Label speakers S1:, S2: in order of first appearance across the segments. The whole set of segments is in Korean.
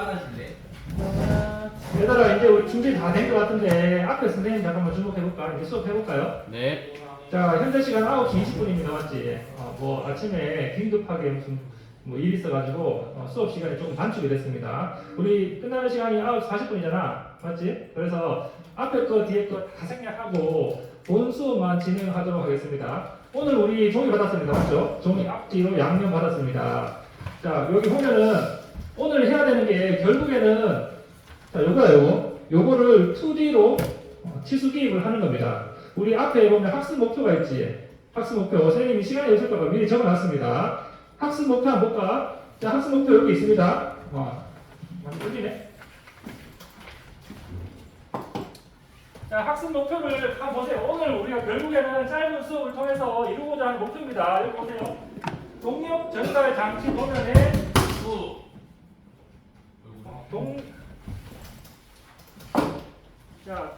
S1: 많아진대.
S2: 얘들아 이제 우리 준비 다 된 것 같은데 앞에 선생님 잠깐만 주목해볼까? 이제 수업 해볼까요?
S3: 네.
S2: 자 현재 시간 9시 20분입니다 맞지? 어, 뭐 아침에 긴급하게 무슨 뭐일 있어가지고 어, 수업 시간이 조금 단축이 됐습니다. 우리 끝나는 시간이 9시 40분이잖아 맞지? 그래서 앞에 거 뒤에 거 다 생략하고 본 수업만 진행하도록 하겠습니다. 오늘 우리 종이 받았습니다 맞죠? 종이 앞뒤로 양면 받았습니다. 자 여기 보면은 오늘 해야 되는 게 결국에는 자 요거야 요거 요거를 2D로 치수 기입을 하는 겁니다. 우리 앞에 보면 학습 목표가 있지. 학습 목표. 선생님이 시간이 없을까봐 미리 적어놨습니다. 학습 목표 한번 볼까? 자, 학습 목표 여기 있습니다. 어, 많이 끌리네. 자, 학습 목표를 한번 보세요. 오늘 우리가 결국에는 짧은 수업을 통해서 이루고자 하는 목표입니다. 여기 보세요. 동력 전달 장치 도면에
S1: 수.
S2: 어, 동, 자,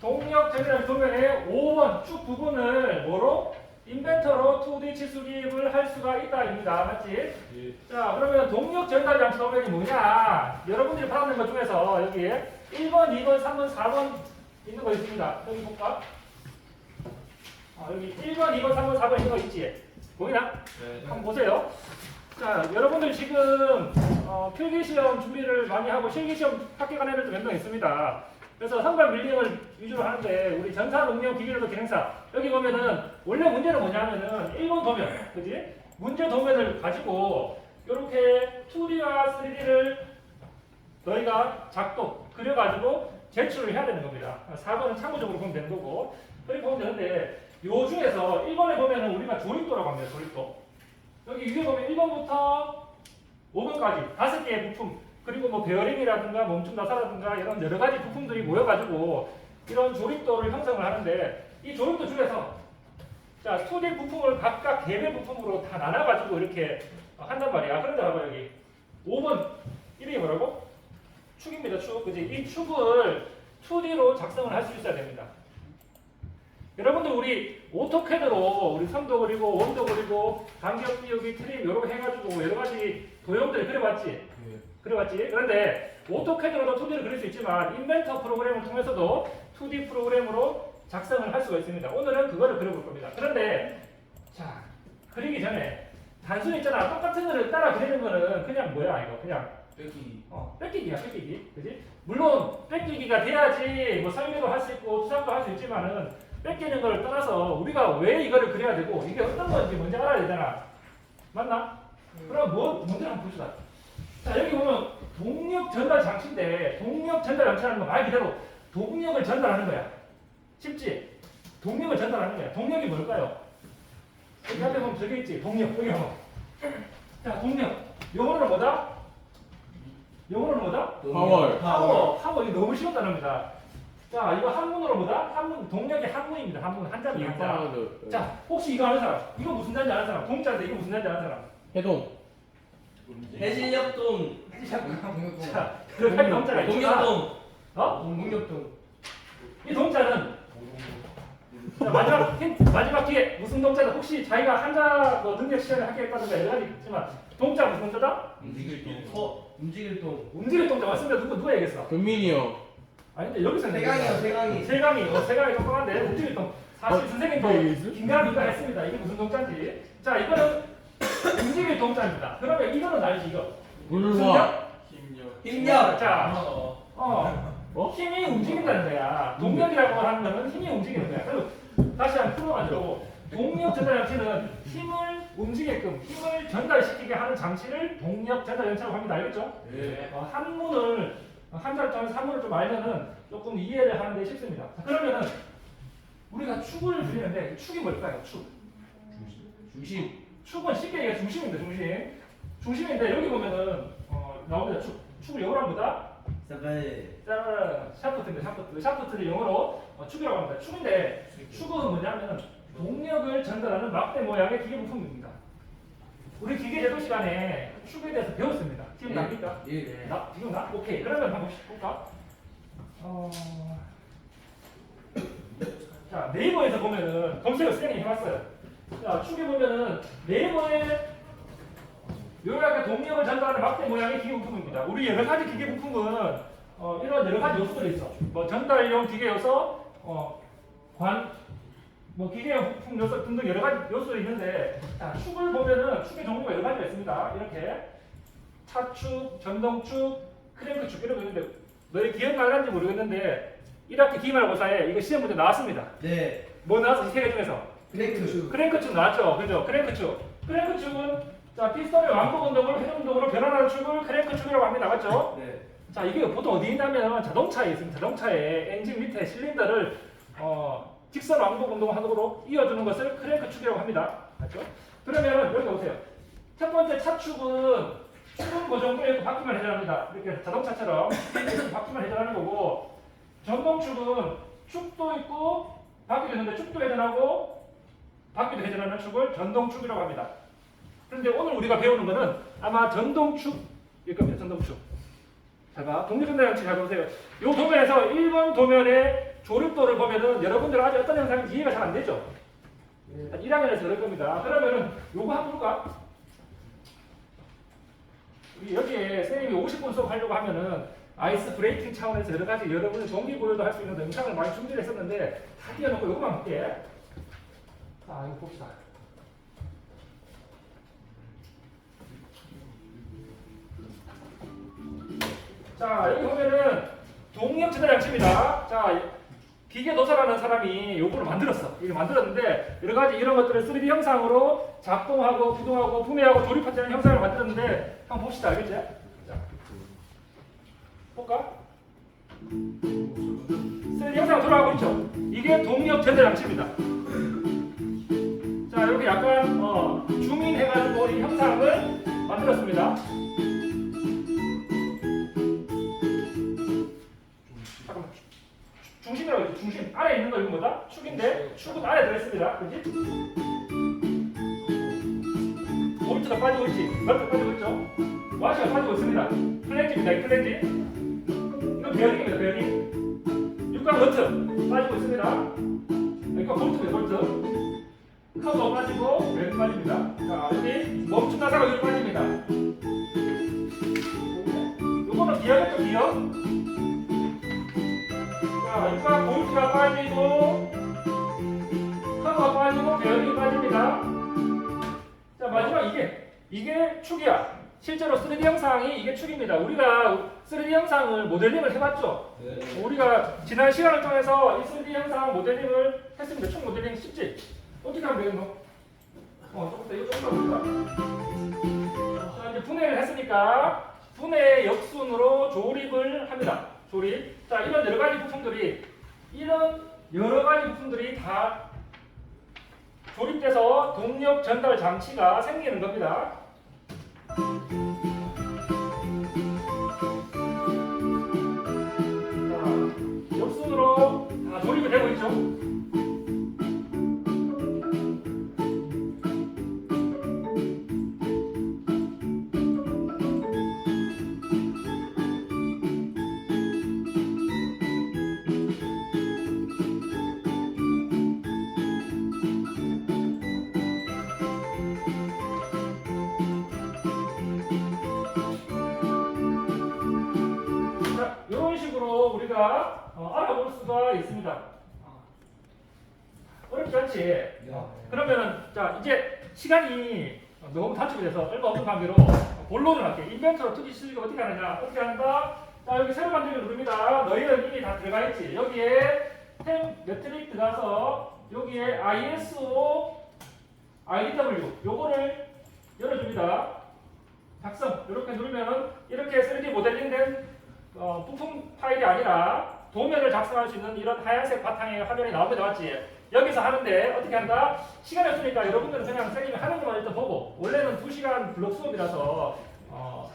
S2: 동력 전달 도면에 5번 축 부분을 뭐로? 인벤터로 2D 치수 기입을 할 수가 있다입니다. 맞지? 자, 그러면 동력 전달 장치 도면이 뭐냐? 여러분들이 받았는 것 중에서 여기 1번, 2번, 3번, 4번 있는 거 있습니다. 여기 볼까? 아, 여기 1번, 2번, 3번, 4번 있는 거 있지? 보이나?
S1: 네.
S2: 한번 보세요. 자, 여러분들 지금 어, 필기 시험 준비를 많이 하고 실기 시험 합격한 애들도 몇 명 있습니다. 그래서 선발 밀링을 위주로 하는데 우리 전사 능력 기계로도 기능사 여기 보면은 원래 문제는 뭐냐면은 1번 도면, 그지? 문제 도면을 가지고 이렇게 2D와 3D를 너희가 작동 그려가지고 제출을 해야 되는 겁니다. 4번은 참고적으로 보면 되는 거고 그렇게 보면 되는데 요 중에서 1번에 보면은 우리가 조립도라고 합니다. 조립도. 여기 위에 보면 1번부터 5번까지 다섯 개의 부품 그리고 뭐 베어링이라든가 멈춤 나사라든가 이런 여러 가지 부품들이 모여가지고 이런 조립도를 형성을 하는데 이 조립도 중에서 자 2D 부품을 각각 개별 부품으로 다 나눠가지고 이렇게 한단 말이야. 그런데 봐봐 여기 5번 이름이 뭐라고? 축입니다. 축. 그지? 이 축을 2D로 작성을 할 수 있어야 됩니다. 여러분들 우리 오토캐드로 우리 선도 그리고 원도 그리고 간격 비우기 트림 이렇게 해가지고 여러 가지 도형들을 그려봤지. 그려봤지. 그런데 오토캐드로도 2D를 그릴 수 있지만 인벤터 프로그램을 통해서도 2D 프로그램으로 작성을 할 수가 있습니다. 오늘은 그거를 그려볼 겁니다. 그런데 자 그리기 전에 단순히 있잖아 똑같은 거를 따라 그리는 거는 그냥 뭐야 이거 그냥
S1: 뺏기.
S2: 어, 뺏기기야, 뺏기기. 그지? 물론, 뺏기기가 돼야지, 뭐, 설계도 할 수 있고, 투잡도 할 수 있지만은, 뺏기는 걸 떠나서, 우리가 왜 이거를 그려야 되고, 이게 어떤 건지 먼저 알아야 되잖아. 맞나? 그럼 뭐, 문제 한번 봅시다. 자, 여기 보면, 동력 전달 장치인데, 동력 전달 장치라는 건 말 그대로, 동력을 전달하는 거야. 쉽지? 동력을 전달하는 거야. 동력이 뭘까요? 여기 앞에 보면 적혀 있지? 동력. 여기 봐봐. 자, 동력. 영어로는 뭐다? 영어로는 뭐다?
S3: 파월.
S2: 파워, 파워 이거 너무 쉬운 단어입니다. 자, 이거 한문으로 뭐다? 한문 동력의 한문입니다. 한문 한자입니 한자.
S3: 파워드.
S2: 자, 혹시 이거 아는 사람? 이거 무슨 단지 아는 사람? 동자인데 이거 무슨 단지 아는 사람?
S3: 해동.
S1: 해질녘동.
S2: 자, 그렇게 동자가 있구나.
S1: 동력동.
S2: 어?
S1: 동력동.
S2: 이 동자는 자, 마지막 힌 마지막 기회 무슨 동자다? 혹시 자기가 한자 뭐 능력 시험에 합격했다든가 여러 가지 있지만 동자 무슨 동자다?
S1: 움직일 동. 서. 움직일 동.
S2: 움직일 동자 맞습니다. 누구 누가 얘기했어?
S3: 금민이 형.
S2: 아니 근데 여기서
S1: 세강이요, 세강이.
S2: 세강이 어 세강이 똑똑한데 움직일 동 사실
S3: 어,
S2: 선생님도
S3: 네, 있어?
S2: 긴가민가 했습니다. 이게 무슨 동자인지. 자 이거는 움직일 동자입니다. 그러면 이거는 알지 이거.
S3: 물화.
S1: 힘력.
S2: 자,
S1: 어.
S2: 어,
S3: 어?
S2: 힘이 움직인다는 거야. 동력이라고 하는 거는 힘이 움직이는 거야. 그리고 다시 한번 풀어가지고 동력 전달 장치는 힘을 움직이게끔 힘을 전달시키게 하는 장치를 동력 전달 장치라고 합니다. 알겠죠?
S1: 네.
S2: 어, 한문을 어, 한자를 통해서 한문을 좀 알면은 조금 이해를 하는데 쉽습니다. 자, 그러면은 우리가 축을 그리는데 축이 뭘까요? 축.
S1: 중심.
S2: 축은 쉽게 얘기해 중심입니다. 중심. 중심인데 여기 보면은 어, 나옵니다. 축. 축을 영어로?
S1: 세베.
S2: 자, 샤프트인데 샤프트. 샤프트를 영어로 어, 축이라고 합니다. 축인데 축은 뭐냐면 동력을 전달하는 막대 모양의 기계 부품입니다. 우리 기계 제도 시간에 축에 대해서 배웠습니다. 기억납니까?
S1: 예. 예.
S2: 나 기억나? 오케이. 그러면 한번 볼까? 어... 자 네이버에서 보면은 검색어 스캐닝 해봤어요. 자 축에 보면은 네이버에 요렇게 동력을 전달하는 막대 모양의 기계 부품입니다. 우리 여러 가지 기계 부품은 어, 이런 여러 가지 요소들이 있어. 뭐 전달용 기계 요소, 어, 관, 뭐 기계용 부품 요소 등등 여러 가지 요소들이 있는데 자, 축을 보면은 축의 종류가 여러 가지가 있습니다. 이렇게 차축, 전동축, 크랭크축 이런 거 있는데 너희 기억나는지 모르겠는데 1학기 기말고사에 이거 시험 문제 나왔습니다.
S1: 네.
S2: 뭐 나왔어? 이세 개 중에서
S1: 크랭크.
S2: 크랭크축 나왔죠? 그죠? 크랭크축. 크랭크축은 자 피스톤의 왕복 운동을 회전 운동으로 변환하는 축을 크랭크축이라고 합니다. 맞죠?
S1: 네.
S2: 자 이게 보통 어디 있냐면 자동차에 있습니다. 자동차에 엔진 밑에 실린더를 어, 직선 왕복 운동하도록 이어주는 것을 크랭크 축이라고 합니다. 맞죠? 그러면 여기 오세요. 첫 번째 차축은 축은 고정구에 있고 바퀴만 회전합니다. 이렇게 자동차처럼 이렇게 바퀴만 회전하는 거고 전동축은 축도 있고 바퀴도 있는데 축도 회전하고 바퀴도 회전하는 축을 전동축이라고 합니다. 그런데 오늘 우리가 배우는 거는 아마 전동축일 겁니다. 전동축. 잘 봐. 독립전달장치 잘 보세요. 이 도면에서 1번 도면의 조립도를 보면은 여러분들 아직 어떤 영상인지 이해가 잘 안 되죠? 한 1학년에서 그럴 겁니다. 그러면은 요거 한번 볼까? 우리 여기에 선생님이 50분 수업하려고 하면은 아이스 브레이킹 차원에서 여러 가지 여러분의 동기부여도 할 수 있는 영상을 많이 준비를 했었는데 다 띄워놓고 요거만 볼게. 자, 이거 봅시다. 자, 여기 보면은 동력 제단 양치입니다. 자, 기계 노사라는 사람이 요거를 만들었어. 이걸 만들었는데 여러 가지 이런 것들을 3D 형상으로 작동하고 구동하고 분해하고 조립하는 형상을 만들었는데 한번 봅시다. 알겠지? 자, 볼까? 3D 형상 돌아가고 있죠? 이게 동력 제단 양치입니다. 자, 이렇게 약간 어, 줌인해가지고 이 형상을 만들었습니다. 중심 아래 있는 거 이건 뭐다? 축인데? 축은 아래 들어있습니다. 그지? 볼트가 빠지고 있지? 넓게 빠지고 있죠? 와시가 빠지고 있습니다. 플랜지입니다 이 플랜지 이건 베어링입니다 베어링. 육각 너트 빠지고 있습니다. 이거 볼트입니다 볼트. 커버 빠지고 벨 빠집니다. 자 여기 멈춤 나사가 여기 빠집니다. 요거는 기어겠죠 기어 자, 육각 볼트가 빠지고 커버가 빠지고 배열이 빠집니다. 자, 마지막 이게 이게 축이야. 실제로 3D 영상이 이게 축입니다. 우리가 3D 영상을 모델링을 해봤죠.
S1: 네.
S2: 우리가 지난 시간을 통해서 이 3D 영상 모델링을 했습니다. 축 모델링 쉽지? 어떻게 하면 되겠노? 어, 조금 더 이거 조금 더 볼까? 자, 이제 분해를 했으니까 분해 역순으로 조립을 합니다. 조립. 자, 이런 여러 가지 부품들이 이런 여러 가지 부품들이 다 조립돼서 동력 전달 장치가 생기는 겁니다. 자, 역순으로 다 조립이 되고 있죠. 않지?
S1: 네.
S2: 그러면은 자 이제 시간이 너무 단축이 돼서 얼마 없는 관계로 본론을 할게. 인벤터로 투기 실기가 어떻게 하느냐? 어떻게 한다? 자 여기 새로 만들기 누릅니다. 너희는 이미 다 들어가 있지. 여기에 템 매트릭 들어가서 여기에 ISO IDW 요거를 열어줍니다. 작성 이렇게 누르면은 이렇게 3D 모델링된 어, 부품 파일이 아니라 도면을 작성할 수 있는 이런 하얀색 바탕의 화면이 나옵니다. 맞지? 여기서 하는데 어떻게 한다? 시간이 없으니까 여러분들은 그냥 선생님이 하는 것만 일단 보고 원래는 2시간 블록 수업이라서 어,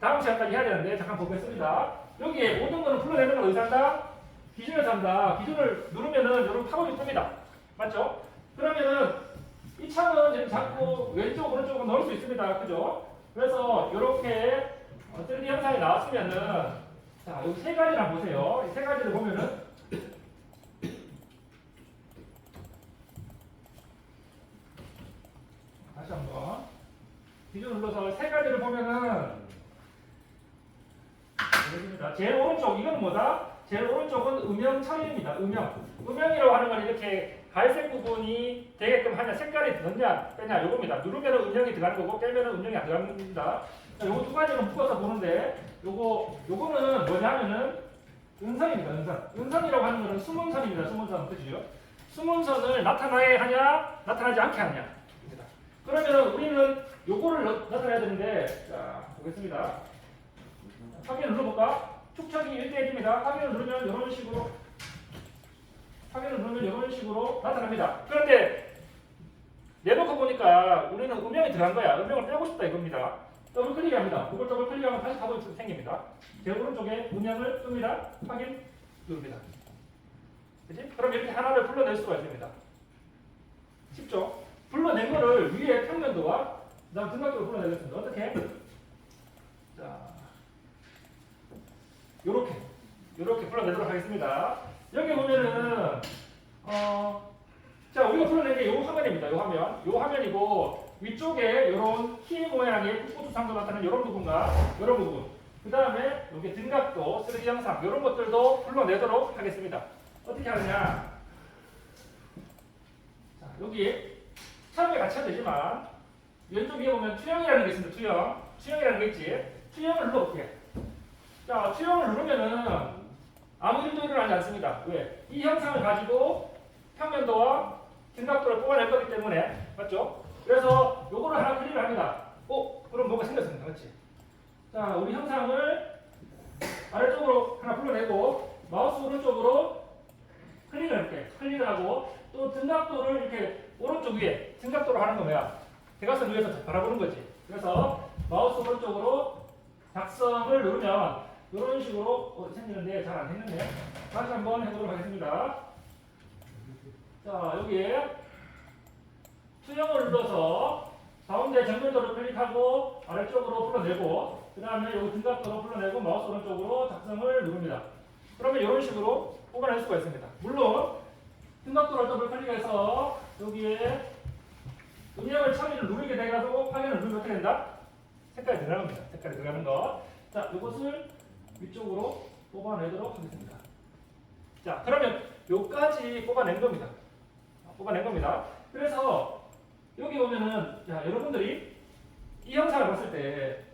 S2: 다음 시간까지 해야 되는데 잠깐 보겠습니다. 여기에 모든 거는 불러내는 건 어디서 한다? 기준에서 한다. 기준을 누르면은 여러분 팝업이 뜹니다. 맞죠? 그러면은 이 창은 지금 자꾸 왼쪽 오른쪽으로 넣을 수 있습니다. 그죠? 그래서 이렇게 3D 영상이 나왔으면은 자, 여기 세 가지를 한번 보세요. 이 세 가지를 보면은 다시 한번 기준 눌러서 세 가지를 보면은 제일 오른쪽 이건 뭐다? 제일 오른쪽은 음영 처리입니다. 음영 음영이라고 하는 건 이렇게 갈색 부분이 되게끔 하냐 색깔이 드느냐 빼냐 요겁니다. 누르면 음영이 들어가는 거고 빼면 음영이 안 들어가는 겁니다. 요거 두 가지는 묶어서 보는데 요거 요거는 뭐냐면은 은선입니다. 은선 은선이라고 하는 거는 숨은 선입니다. 숨은 선 뜻이죠. 숨은 선을 나타나게 하냐 나타나지 않게 하냐 그러면 우리는 요거를 나- 나타내야 되는데 자 보겠습니다. 확인 눌러볼까? 축척이 1대1입니다. 확인을 누르면 이런 식으로 확인을 누르면 이런 식으로 나타납니다. 그런데 내놓고 보니까 우리는 음영이 들어간 거야. 음영을 빼고 싶다 이겁니다. 더블 클릭합니다. 그걸 더블 클릭하면 다시 수 생깁니다. 제 오른쪽에 음영을 뜹니다. 확인 누릅니다. 그지? 그럼 이렇게 하나를 불러낼 수가 있습니다. 쉽죠? 불러낸 거를 위에 평면도와 그다음 등각도로 불러내겠습니다. 어떻게? 자, 요렇게 요렇게 불러내도록 하겠습니다. 여기 보면은 어, 자 우리가 불러낸 게 요 화면입니다. 요 화면, 요 화면이고 위쪽에 요런 키 모양의 국보투상도 나타나는 요런 부분과 요런 부분. 그 다음에 여기 등각도, 3D 영상 요런 것들도 불러내도록 하겠습니다. 어떻게 하느냐? 자 여기 처음에 같이 해도 되지만 왼쪽 위에 보면 투영이라는 게 있습니다. 투영, 투영이라는 게 있지. 투영을 눌러볼게요. 자, 투영을 누르면은 아무 일도 일어나지 않습니다. 왜? 이 형상을 가지고 평면도와 등각도를 뽑아낼 거기 때문에 맞죠? 그래서 요거를 하나 클릭을 합니다. 오, 그럼 뭐가 생겼습니다. 맞지? 자, 우리 형상을 아래쪽으로 하나 불러내고 마우스 오른쪽으로 클릭을 할게. 클릭을 하고 또 등각도를 이렇게 오른쪽 위에 등각도로 하는 거 뭐야? 대각선 위에서 바라보는 거지. 그래서 마우스 오른쪽으로 작성을 누르면 이런 식으로 어, 생기는데 잘 안 생겼네. 다시 한번 해보도록 하겠습니다. 자, 여기에 투영을 눌러서 가운데 정면도를 클릭하고 아래쪽으로 불러내고 그 다음에 여기 등각도로 불러내고 마우스 오른쪽으로 작성을 누릅니다. 그러면 이런 식으로 뽑아낼 수가 있습니다. 물론 등각도를 더블 클릭해서 여기에 음영을 처리를 누르게 돼가지고 확인을 누르면 어떻게 된다? 색깔이 들어갑니다. 색깔이 들어가는 거. 자, 이것을 위쪽으로 뽑아내도록 하겠습니다. 자, 그러면 요까지 뽑아낸 겁니다. 아, 뽑아낸 겁니다. 그래서 여기 보면은 자, 여러분들이 이 영상을 봤을 때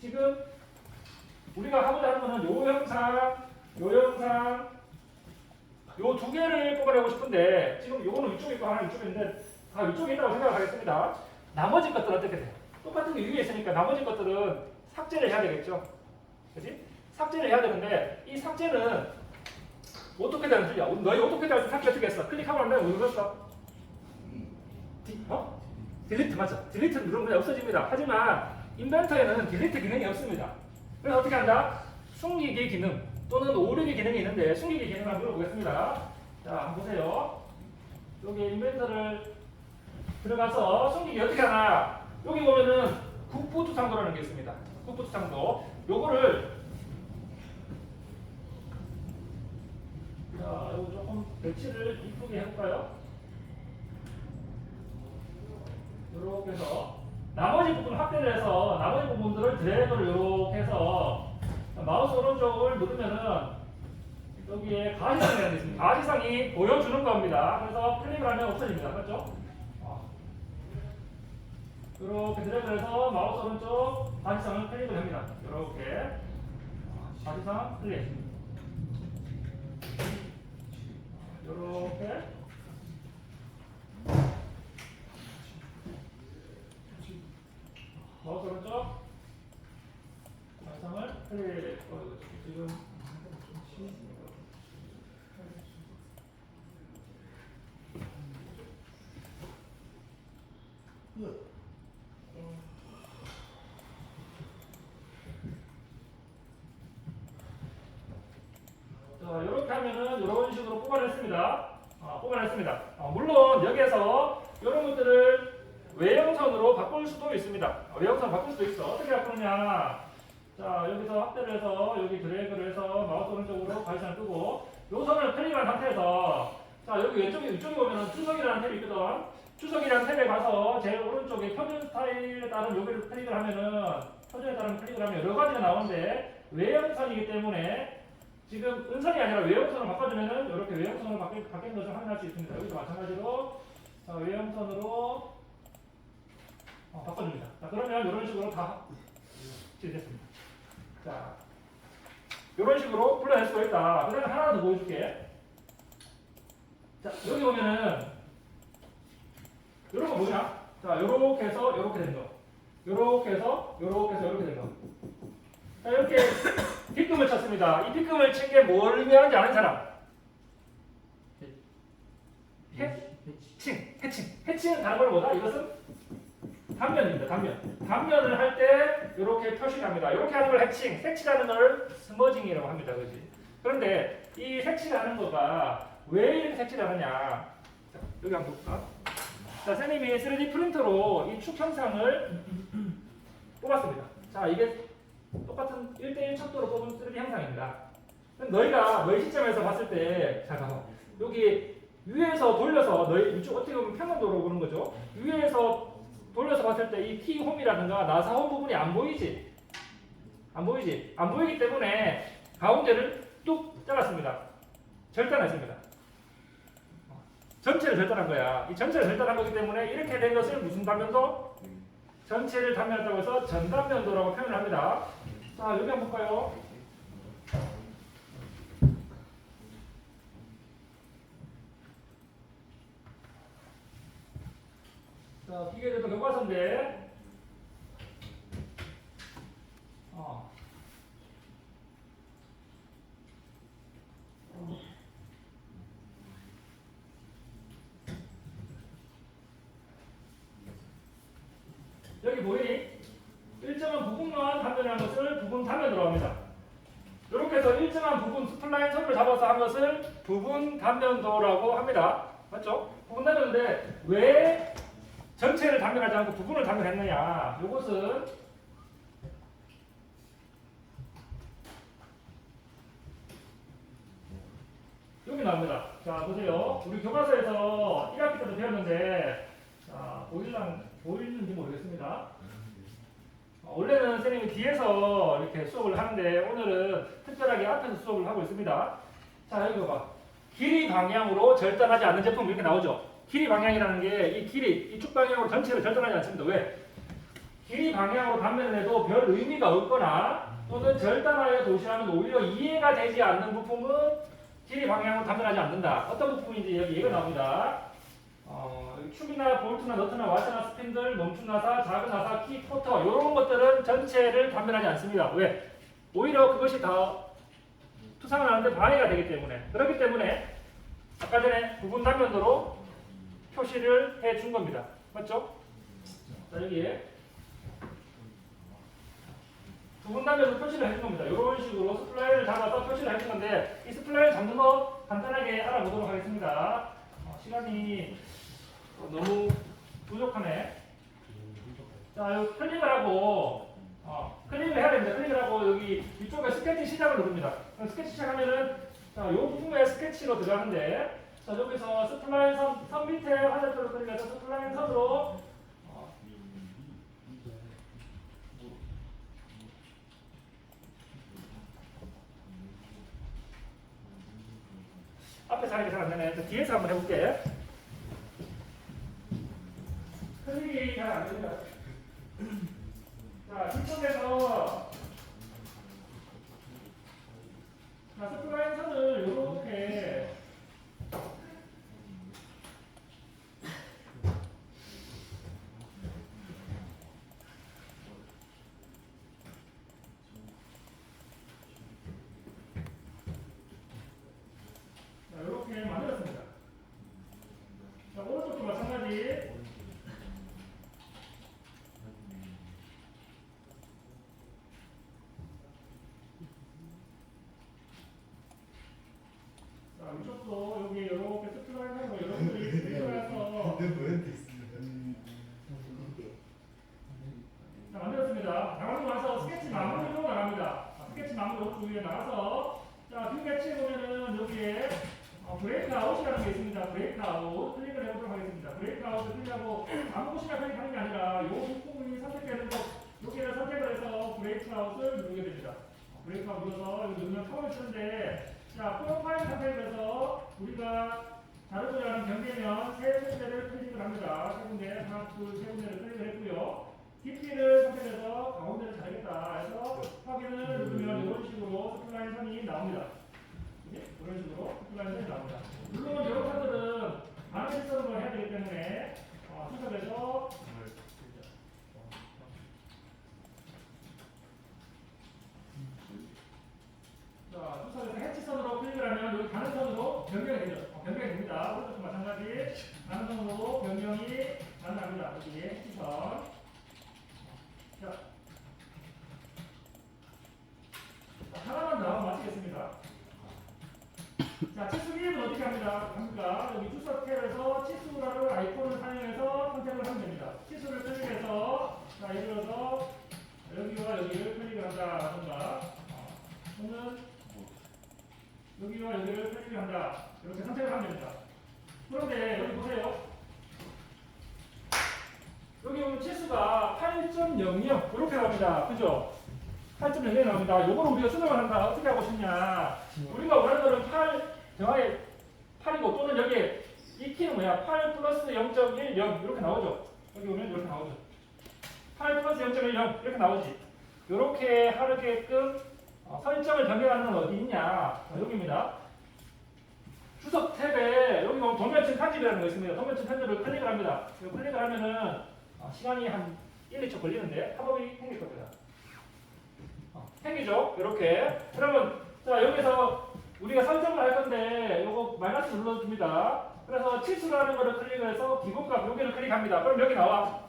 S2: 지금 우리가 하고자 하는 거는 요 영상, 요 영상, 요 두 개를 뽑아내고 싶은데 지금 요거는 위쪽에 있고 하나 위쪽에 있는데 다 위쪽에 있다고 생각하겠습니다. 나머지 것들은 어떻게 돼요? 똑같은 게 위에 있으니까 나머지 것들은 삭제를 해야 되겠죠. 그지? 삭제를 해야 되는데 이 삭제는 어떻게 되는 줄이야? 너희 어떻게 되는 줄 삭제 어떻게 했어? 클릭하고 난 다음에 뭐 눌렀어? 디, 어? 딜리트 맞죠? 딜리트 누르면 그냥 없어집니다. 하지만 인벤터에는 딜리트 기능이 없습니다. 그래서 어떻게 한다? 숨기기 기능 또는 오르기 기능이 있는데 숨기기 기능을 한번 눌러보겠습니다. 자, 한번 보세요. 여기 인벤터를 들어가서 숨기기 어떻게 하나? 여기 보면은 국부투 상도라는 게 있습니다. 국부투 상도. 요거를 자, 요거 조금 배치를 이쁘게 해볼까요? 이렇게 해서 나머지 부분 확대를 해서 나머지 부분들을 드래그를 이렇게 해서 마우스 오른쪽을 누르면은 여기에 가시상이라는 게 있습니다. 가시상이 보여주는 겁니다. 그래서 클릭을 하면 없어집니다. 맞죠? 이렇게 드래그해서 마우스 오른쪽 가시상을 클릭을 합니다. 이렇게 가시상 클릭. 이렇게 마우스 오른쪽 가시상을 클릭. 어, 지금 자, 이렇게 하면은 이런 식으로 뽑아냈습니다. 아, 뽑아냈습니다. 아, 물론 여기에서 이런 것들을 외형선으로 바꿀 수도 있습니다. 아, 외형선 바꿀 수도 있어. 어떻게 바꾸느냐? 자, 여기서 확대를 해서 여기 드래그를 해서 마우스 오른쪽으로 가시를 끄고 요 선을 클릭한 상태에서 자, 여기 왼쪽에 위쪽에 보면은 추석이라는 탭이 있거든. 추석이라는 탭에 가서 제일 오른쪽에 표준 스타일에 따른 여기를 클릭을 하면은 표준에 따른 클릭을 하면 여러 가지가 나오는데 외형선이 은선이기 때문에 지금 은선이 아니라 외형선으로 바꿔주면은 이렇게 외형선으로 바뀐, 바뀐 것을 확인할 수 있습니다. 여기도 마찬가지로 자, 외형선으로 어, 바꿔줍니다. 자, 그러면 이런 식으로 다 됐습니다. 자, 이런 식으로 불러낼 수가 있다. 그 다음에 하나 더 보여줄게. 자, 여기 보면은 이런 거 뭐냐? 자, 요렇게 해서 요렇게 된 거. 요렇게 해서 요렇게 해서 요렇게 된 거. 자, 이렇게 B금을 쳤습니다. 이 B금을 친 게 뭘 의미하는지 아는 사람? 해칭, 해칭. 해칭은 다른 걸 뭐다? 이것은 단면입니다. 단면. 단면을 할 때 이렇게 표시를 합니다. 이렇게 하는 걸 해칭, 색칠하는 걸 스머징이라고 합니다. 그지? 그런데 이 색칠하는 거가 왜 색칠을 하느냐? 자, 여기 한번 볼까? 자, 선생님이 3D 프린터로 이 축 형상을 뽑았습니다. 자, 이게 똑같은 1대1 척도로 뽑은 3D 형상입니다. 너희가 너희 시점에서 봤을 때, 자, 봐봐. 여기 위에서 돌려서 너희 이쪽 어떻게 보면 평면도로 보는 거죠. 위에서 돌려서 봤을 때 이 키 홈이라든가 나사 홈 부분이 안 보이지? 안 보이지? 안 보이기 때문에 가운데를 뚝 잘랐습니다. 절단했습니다. 전체를 절단한 거야. 이 전체를 절단한 거기 때문에 이렇게 된 것을 무슨 단면도? 전체를 단면했다고 해서 전단면도라고 표현을 합니다. 자, 여기 한번 볼까요? 자, 기계제도 교과서인데, 어. 여기 보이니? 일정한 부분만 단면을 한 것을 부분 단면으로 합니다. 이렇게 해서 일정한 부분 스플라인 선을 잡아서 한 것을 부분 단면도라고 합니다. 맞죠? 단면인데 왜 전체를 단면하지 않고 부분을 단면했느냐? 이것은 여기 나옵니다. 자 보세요. 우리 교과서에서 1학기 때도 배웠는데 자 보일랑 보이는지 모르겠습니다. 어, 원래는 선생님이 뒤에서 이렇게 수업을 하는데 오늘은 특별하게 앞에서 수업을 하고 있습니다. 자 여기 봐봐. 길이 방향으로 절단하지 않는 제품 이렇게 나오죠. 길이 방향이라는 게 이 길이 이축 방향으로 전체를 절단하지 않습니다. 왜? 길이 방향으로 단면을 해도 별 의미가 없거나 또는 절단하여 도시하면 오히려 이해가 되지 않는 부품은 길이 방향으로 단면하지 않는다. 어떤 부품인지 여기 얘가 나옵니다. 어, 축이나 볼트나 너트나 와트나 스핀들, 멈춤 나사, 작은 나사, 키, 포터 이런 것들은 전체를 단면하지 않습니다. 왜? 오히려 그것이 다 투상을 하는데 방해가 되기 때문에 그렇기 때문에 아까 전에 부분 단면도로 표시를 해 준 겁니다. 맞죠? 자 여기에 부분 단면으로 표시를 해 준 겁니다. 이런 식으로 스플라이를 잡아서 표시를 해 준 건데 이 스플라이를 잡는 거 간단하게 알아보도록 하겠습니다. 어, 시간이 어, 너무 부족하네. 자, 클릭을 하고, 어, 클릭을 해야 됩니다. 클릭을 하고, 여기 이쪽에 스케치 시작을 누릅니다. 스케치 시작하면은, 자, 요 부분에 스케치로 들어가는데, 자, 여기서 스플라인 선, 선 밑에 화살표로 클릭해서 스플라인 선으로, 어, 앞에서 하니까 잘안 되네. 자, 뒤에서 한번 해볼게. 클릭이 잘안 됩니다. 자, 뒤쪽에서 자, 스플라인 선을 이렇게 자, 이렇게 만들었습니다. 자, 오른쪽도 마찬가지. 자, 이쪽도 여기 이렇게 스플라인하고 여러분들이 들어가서 자, 만들었습니다. 나가고 나서 스케치 마무리로 나갑니다. 아, 스케치 마무리 그 위에 나가서 자, 스케치 보면은 여기에 어, 브레이크 아웃이라는 게 있습니다. 브레이크 아웃 클릭을 해보도록 하겠습니다. 브레이크 아웃을 클릭하고 아무 곳이나 클릭하는 게 아니라 요 부분이 선택되는 거 여기를 선택을 해서 브레이크 아웃을 누르게 됩니다. 브레이크하고 눌러서 여기 누르면 탑을 쓰는데 자 프로파일 상태에서 우리가 자르고자 하는 경계면 세 군데를 클릭을 합니다. 세 군데 하나 둘 세 군데를 클릭을 했고요. 깊이를 선택해서 가운데를 자르겠다 해서 확인을 누르면 이런 식으로 스플라인 선이 나옵니다. 네, 이런 식으로 스플라인 선이 나옵니다. 물론 이런 카드는 반응 시선으로 해야 되기 때문에 어, 수습해서 자, 수선에서 해치선으로 클릭을 하면 여기 가능선으로 변경이 되죠. 어, 변경이 됩니다. 오른쪽도 마찬가지 가능선으로 변경이 가능합니다. 여기 해치선. 자, 자, 하나만 더 마치겠습니다. 자, 치수 1은 어떻게 합니다? 합니까? 여기 주석 탭에서 치수라는 아이콘을 사용해서 선택을 하면 됩니다. 치수를 클릭해서 자, 예를 들어서 여기와 여기를 클릭을 한다던가 어, 또는 여기와 여기를 클릭을 한다. 이렇게 선택을 하면 됩니다. 그런데 여기 보세요. 여기 오면 치수가 8.00 이렇게 나옵니다. 그죠? 8.00 나옵니다. 요거를 우리가 수정을 한다. 어떻게 하고 싶냐? 우리가 원하는 거는 8 정확히 8이고 또는 여기 이 키는 뭐야? 8 플러스 0.10 이렇게 나오죠. 여기 오면 이렇게 나오죠. 8 플러스 0.10 이렇게 나오지. 이렇게 하게끔 어, 설정을 변경하는 건 어디 있냐? 어, 여기입니다. 주석 탭에 여기 보면 도면층 편집이라는 거 있습니다. 도면층 편집을 클릭을 합니다. 이거 클릭을 하면은 어, 시간이 한 1, 2초 걸리는데 팝업이 생길 겁니다. 어, 생기죠? 이렇게. 그러면 자 여기서 우리가 설정을 할 건데 요거 마이너스 눌러줍니다. 그래서 치수라는 거를 클릭해서 기본값 여기를 클릭합니다. 그럼 여기 나와.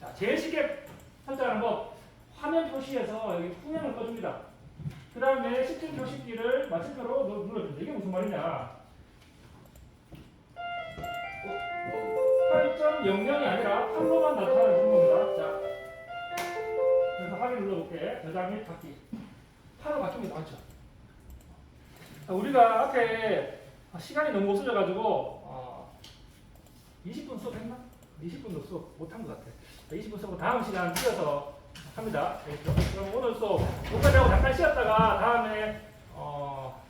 S2: 자 제일 쉽게 설정하는 법 화면 표시에서 여기 후면을 꺼줍니다. 그 다음에 10점 표시기를 마침표로 눌- 눌러줍니다. 이게 무슨 말이냐? 8.00이 아니라 8로만 나타나는 겁니다. 자, 그래서 확인 눌러볼게. 저장 및 받기. 8로 바뀌는 게 맞죠? 자, 우리가 앞에 시간이 너무 없어져가지고 어, 20분 수업했나? 20분도 수업 못한 것 같아. 20분 수업 다음 시간 이어서 합니다. 알겠죠? 그럼 오늘 수업 여기까지 하고 잠깐 쉬었다가 다음에 어,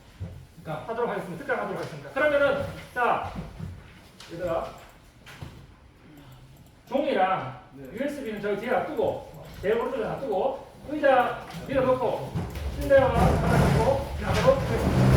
S1: 그러니까
S2: 하도록 하겠습니다. 특강하도록 하겠습니다. 그러면은 자 얘들아 종이랑
S1: 네.
S2: USB는 저기 뒤에 놔두고 제일 오른쪽에 놔두고 의자 밀어놓고 실내화 하나 놓고 하도록 하겠습니다.